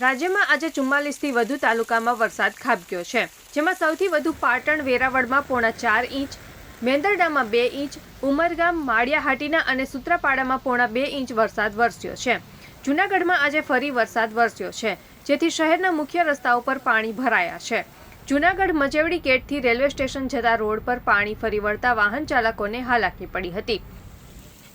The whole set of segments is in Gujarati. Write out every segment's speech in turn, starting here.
રાજ્યમાં આજે ચુમ્માલીસથી વધુ તાલુકામાં વરસાદ ખાબક્યો છે. જેમાં સૌથી વધુ પાટણ વેરાવળમાં પોણા ચાર ઇંચ, મેંદરડામાં બે ઇંચ, ઉમરગામ, માળિયાહાટીના અને સૂત્રાપાડામાં પોણા બે ઇંચ વરસાદ વરસ્યો છે. જૂનાગઢમાં આજે ફરી વરસાદ વરસ્યો છે, જેથી શહેરના મુખ્ય રસ્તાઓ પર પાણી ભરાયા છે. જૂનાગઢ મજેવડી ગેટથી રેલવે સ્ટેશન જતા રોડ પર પાણી ફરી વળતા વાહન ચાલકોને હાલાકી પડી હતી.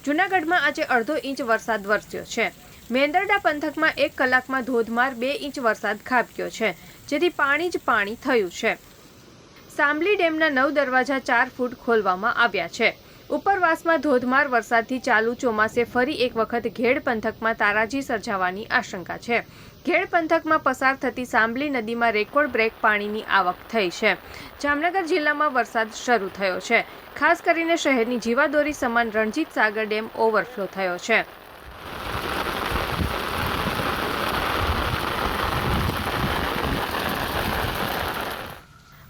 જૂનાગઢમાં આજે અડધો ઇંચ વરસાદ વરસ્યો છે. મેંદરડા પંથકમાં એક કલાકમાં ધોધમાર બે ઇંચ વરસાદ ખાબક્યો છે, જેથી પાણી જ પાણી થયું છે. સાંભલી ડેમના નવ દરવાજા ચાર ફૂટ ખોલવામાં આવ્યા છે. ઉપરવાસમાં ધોધમાર વરસાદથી ચાલુ ચોમાસે ફરી એક વખત ઘેડ પંથકમાં તારાજી સર્જાવાની આશંકા છે. ઘેડ પંથકમાં પસાર થતી સાંભલી નદીમાં રેકોર્ડ બ્રેક પાણીની આવક થઈ છે. જામનગર જિલ્લામાં વરસાદ શરૂ થયો છે. ખાસ કરીને શહેરની જીવાદોરી સમાન રણજીત સાગર ડેમ ઓવરફ્લો થયો છે.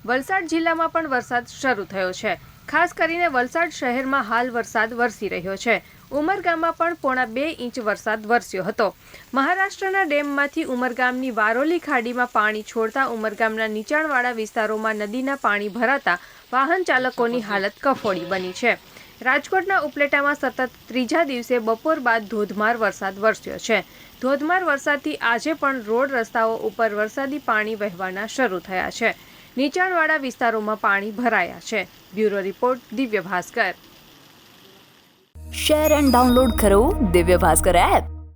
વલસાડ જિલ્લામાં પણ વરસાદ શરૂ થયો છે. ખાસ કરીને વલસાડ શહેરમાં હાલ વરસાદ વરસી રહ્યો છે. ઉમરગામમાં પણ પોણા બે ઇંચ વરસાદ વરસ્યો હતો. મહારાષ્ટ્રના ડેમમાંથી ઉમરગામની વારોલી ખાડીમાં પાણી છોડતા ઉમરગામના નીચાણવાળા વિસ્તારોમાં નદીના પાણી ભરાતા વાહન ચાલકોની હાલત કફોડી બની છે. રાજકોટના ઉપલેટામાં સતત ત્રીજા દિવસે બપોર બાદ ધોધમાર વરસાદ વરસ્યો છે. ધોધમાર વરસાદથી આજે પણ રોડ રસ્તાઓ ઉપર વરસાદી પાણી વહેવાના શરૂ થયા છે. નીચાણવાળા વિસ્તારોમાં પાણી ભરાયા છે. Bureau report Divya Bhaskar. Share and download કરો દિવ્ય ભાસ્કર એપ.